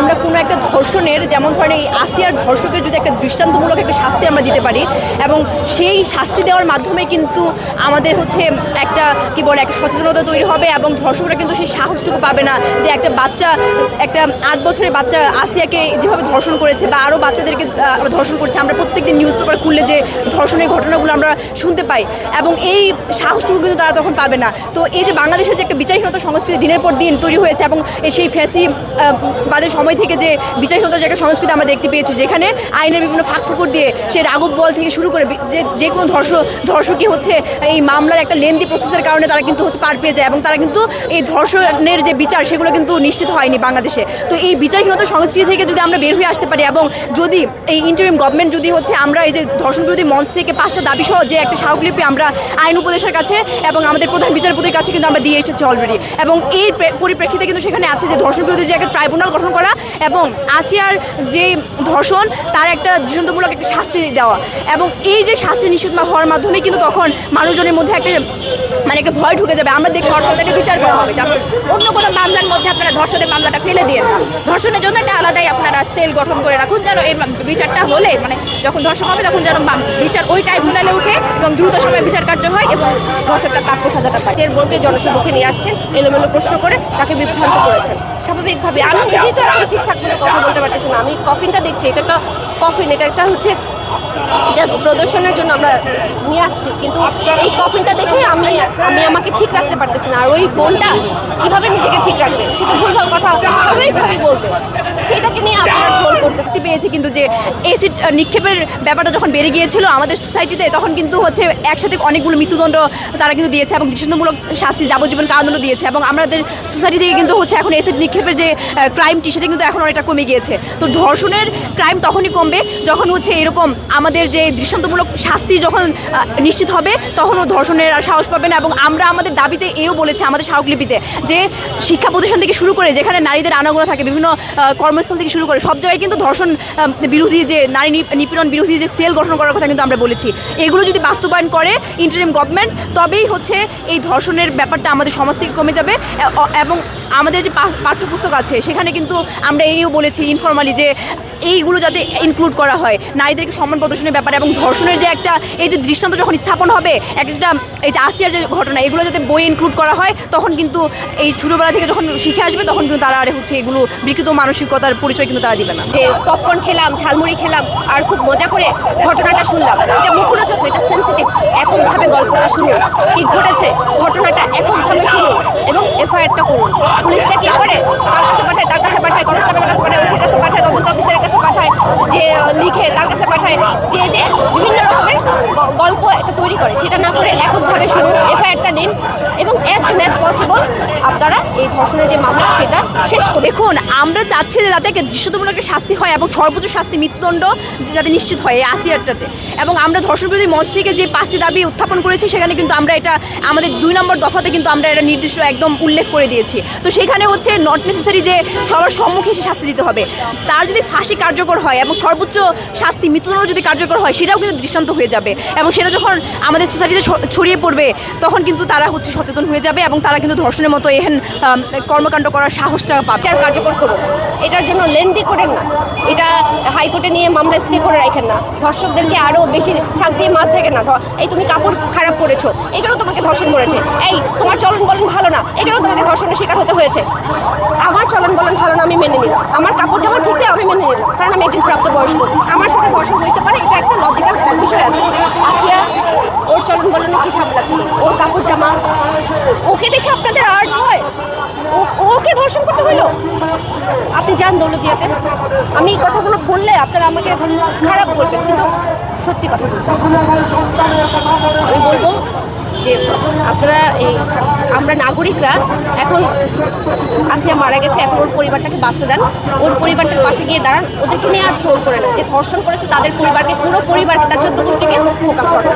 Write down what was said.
আমরা কোনো একটা ধর্ষণের, যেমন ধরেন এই আসিয়ার ধর্ষকের যদি একটা দৃষ্টান্তমূলক একটা শাস্তি আমরা দিতে পারি এবং সেই শাস্তি দেওয়ার মাধ্যমে কিন্তু আমাদের হচ্ছে একটা, কি বলে, একটা সচেতনতা তৈরি হবে এবং ধর্ষকরা কিন্তু সেই সাহসটুকু পাবে না যে একটা বাচ্চা, একটা আট বছরের বাচ্চা আসিয়াকে যেভাবে ধর্ষণ করেছে বা আরও বাচ্চাদেরকে ধর্ষণ করছে, আমরা প্রত্যেকদিন নিউজ পেপার খুললে যে ধর্ষণের ঘটনাগুলো আমরা শুনতে পাই এবং এই সাহসটুকু কিন্তু তারা তখন পাবে না। তো এই যে বাংলাদেশের যে একটা বিচারহীনতা সংস্কৃতি দিনের পর দিন তৈরি হয়েছে এবং সেই ফ্যাসি বাদের সময় থেকে যে বিচারহীনতার যে একটা সংস্কৃতি আমরা দেখতে পেয়েছি, যেখানে আইনের বিভিন্ন ফাঁকফুকুর দিয়ে সে রাগব বল থেকে শুরু করে যে যে কোনো ধর্ষ, ধর্ষকই হচ্ছে এই মামলার একটা লেন্দি প্রসেসের কারণে তারা কিন্তু হচ্ছে পার পেয়ে যায় এবং তারা কিন্তু এই ধর্ষণের যে বিচার সেগুলো কিন্তু নিশ্চিত হয়নি বাংলাদেশে। তো এই বিচারহীনতা সংস্কৃতি থেকে যদি আমরা বের হয়ে আসতে পারি এবং যদি এই ইন্টারিম গভর্নমেন্ট যদি হচ্ছে আমরা এই যে ধর্ষণ বিরোধী মঞ্চ থেকে পাঁচটা দাবি সহ যে একটা স্মারকলিপি আমরা আইন উপদেশের কাছে এবং আমাদের প্রধান বিচারপতির কাছে কিন্তু আমরা দিয়ে এসেছি অলরেডি এবং এই পরিপ্রেক্ষিতে কিন্তু সেখানে আছে যে ধর্ষণ বিরোধী যে একটা ট্রাইব্যুনাল গঠন করা এবং আসিয়ার যে ধর্ষণ, তার একটা দৃষ্টান্তমূলক একটা শাস্তি দেওয়া। এবং এই যে শাস্তি নিশ্চিত হওয়ার মাধ্যমে কিন্তু তখন মানুষজনের মধ্যে একটা মানে একটা ভয় ঢুকে যাবে। আমরা দেখি ধর্ষণের বিচার করা হবে। অন্য কোনো মামলার মধ্যে আপনারা ধর্ষণের মামলাটা ফেলে দিয়ে ধর্ষণের জন্য একটা আলাদাই আপনারা সেল গঠন করে রাখুন যেন এই বিচারটা হলে মানে যখন ধর্ষণ হবে তখন যেন বিচার ওই ট্রাইব্যুনালে উঠে এবং দ্রুত সময়ে বিচার কার্য হয় এবং ধর্ষকটা প্রাপ্য সাজাটা পায় নিজের বোনকে জনসম্মুখে নিয়ে আসছেন। এলোমেলো প্রশ্ন করে তাকে বিভ্রান্ত করেছেন। স্বাভাবিকভাবে আমি নিজেই তো ঠিকঠাক মতো কথা বলতে পারতেছি না। আমি কফিনটা দেখছি, এটা একটা কফিন এটা একটা হচ্ছে জাস্ট প্রদর্শনের জন্য আমরা নিয়ে আসছি। কিন্তু এই কফিনটা দেখে আমি আমি আমাকে ঠিক রাখতে পারতেছি না। আর ওই বোনটা কীভাবে নিজেকে ঠিক রাখবে, সে তো ভুলভাল কথা স্বাভাবিকভাবে বলবে। সেটাকে নিয়ে আপনারা ট্রোল শাস্তি পেয়েছে কিন্তু যে এসিড নিক্ষেপের ব্যাপারটা যখন বেড়ে গিয়েছিল আমাদের সোসাইটিতে তখন কিন্তু হচ্ছে একসাথে অনেকগুলো মৃত্যুদণ্ড তারা কিন্তু দিয়েছে এবং দৃষ্টান্তমূলক শাস্তি, যাবজ্জীবন কারাদণ্ড দিয়েছে এবং আমাদের সোসাইটি থেকে কিন্তু হচ্ছে এখন এসিড নিক্ষেপের যে ক্রাইমটি সেটা কিন্তু এখন অনেকটা কমে গিয়েছে। তো ধর্ষণের ক্রাইম তখনই কমবে যখন হচ্ছে এরকম আমাদের যে দৃষ্টান্তমূলক শাস্তি যখন নিশ্চিত হবে তখন ও ধর্ষণের আর সাহস পাবে না এবং আমরা আমাদের দাবিতে এও বলেছি, আমাদের স্মারকলিপিতে, যে শিক্ষা প্রতিষ্ঠান থেকে শুরু করে যেখানে নারীদের আনাগোনা থাকে, বিভিন্ন কর্মস্থল থেকে শুরু করে, সব জায়গায় কিন্তু ধর্ষণ বিরোধী যে নারী নিপীড়ন বিরোধী যে সেল গঠন করার কথা কিন্তু আমরা বলেছি। এগুলো যদি বাস্তবায়ন করে ইন্টারিম গভর্নমেন্ট তবেই হচ্ছে এই ধর্ষণের ব্যাপারটা আমাদের সমাজ থেকে কমে যাবে এবং আমাদের যে পাঠ্যপুস্তক আছে, সেখানে কিন্তু আমরা এইও বলেছি ইনফর্মালি যে এইগুলো যাতে ইনক্লুড করা হয়, নারীদেরকে সম্মান প্রদর্শনের ব্যাপারে এবং ধর্ষণের যে একটা এই যে দৃষ্টান্ত যখন স্থাপন হবে, এক একটা এই যে আসিয়ার যে ঘটনা, এগুলো যাতে বই ইনক্লুড করা হয়, তখন কিন্তু এই ছোটোবেলা থেকে যখন শিখে আসবে, তখন কিন্তু তারা আর হচ্ছে এগুলো বিকৃত মানসিকতার পরিচয় কিন্তু তারা দিবে না। যে পপকর্ন খেলাম, ঝালমুড়ি খেলাম, আর খুব মজা করে ঘটনাটা শুনলাম। এটা মুখরোচক এটা সেন্সিটিভ এককভাবে গল্পটা শুনুন। কি ঘটেছে, ঘটনাটা এককভাবে শুনুন এবং এফআইআরটা করুন। পুলিশটা কি করে? তার কাছে পাঠায়, তার কাছে পাঠায়, কনস্টেবলের কাছে পাঠায়, ওসির কাছে পাঠায়, তদন্ত অফিসারের কাছে লিখে তার কাছে পাঠায় যে যে বিভিন্ন রকমের গল্প তৈরি করে, সেটা না করে এককভাবে শুনুন, এফআইআরটা নিন এবং অ্যাজ সুন অ্যাজ পসিবল আপনারা এই ধর্ষণের যে মামলা, সেটা শেষ করুন। দেখুন, আমরা চাচ্ছি যে যাতে দৃশ্যতমূলক একটা শাস্তি হয় এবং সর্বোচ্চ শাস্তি মৃত্যুদণ্ড যাতে নিশ্চিত হয় এই আসিয়ারটাতে। এবং আমরা ধর্ষণ বিরোধী মঞ্চ থেকে যে পাঁচটি দাবি উত্থাপন করেছি, সেখানে কিন্তু আমরা এটা, আমাদের দুই নম্বর দফাতে কিন্তু আমরা এটা নির্দিষ্ট একদম উল্লেখ করে দিয়েছি। তো সেখানে হচ্ছে নট নেসেসারি যে সবার সম্মুখে এসে শাস্তি দিতে হবে। তার যদি ফাঁসি কার্যকর হয় এবং সর্বোচ্চ শাস্তি মৃত্যুদণ্ড যদি কার্যকর হয়, সেটাও কিন্তু দৃষ্টান্ত হয়ে যাবে। এবং সেটা যখন আমাদের সোসাইটিতে ছড়িয়ে পড়বে, তখন কিন্তু তারা হচ্ছে সচেতন হয়ে যাবে এবং তারা কিন্তু ধর্ষণের মতো এহেন কর্মকাণ্ড করার সাহসটা পাবে। বিচার কার্যকর করুন। এটার জন্য লেন্দি করেন না। এটা হাইকোর্টে নিয়ে মামলা স্টে করে রাখেন না। ধর্ষকদেরকে আরও বেশি শাক দিয়ে মাছ রেখেন না। এই তুমি কাপড় খারাপ করেছ জন্য তোমাকে ধর্ষণ করেছে। এই, তোমার চলন বলন ভালো না জন্য তোমাকে ধর্ষণের শিকার হতে হয়েছে। আমার চলন বলন ভালো না, আমি মেনে নিলাম। আমার কাপড় জামা ঠিক আমি মেনে নিলাম। কারণ আমি একজন প্রাপ্তবয়স্ক। আমার সাথে ধর্ষণ হইতে পারে, এটা একটা লজিক্যাল বিষয় আছে। আসিয়া ওর চলন বলনে কি ঝামেলা ছিল? ওর কাপড় জামা? ওকে দেখে আপনাদের আর্জ হয়? ওকে ধর্ষণ করতে হইল আপনি যান দৌলদিয়াতে আমি এই কথাগুলো বললে আপনারা আমাকে খারাপ বলবেন, কিন্তু সত্যি কথা বলছি। আমি বলব যে আপনারা এই, আমরা নাগরিকরা এখন আসিয়া মারা গেছে, এখন ওর পরিবারটাকে বাঁচতে দেন। ওর পরিবারটার পাশে গিয়ে দাঁড়ান। ওদেরকে নিয়ে আর ট্রোল করে না। যে ধর্ষণ করেছে তাদের পরিবারকে, পুরো পরিবারকে, তার চোদ্দ গোষ্ঠীকে ফোকাস করেন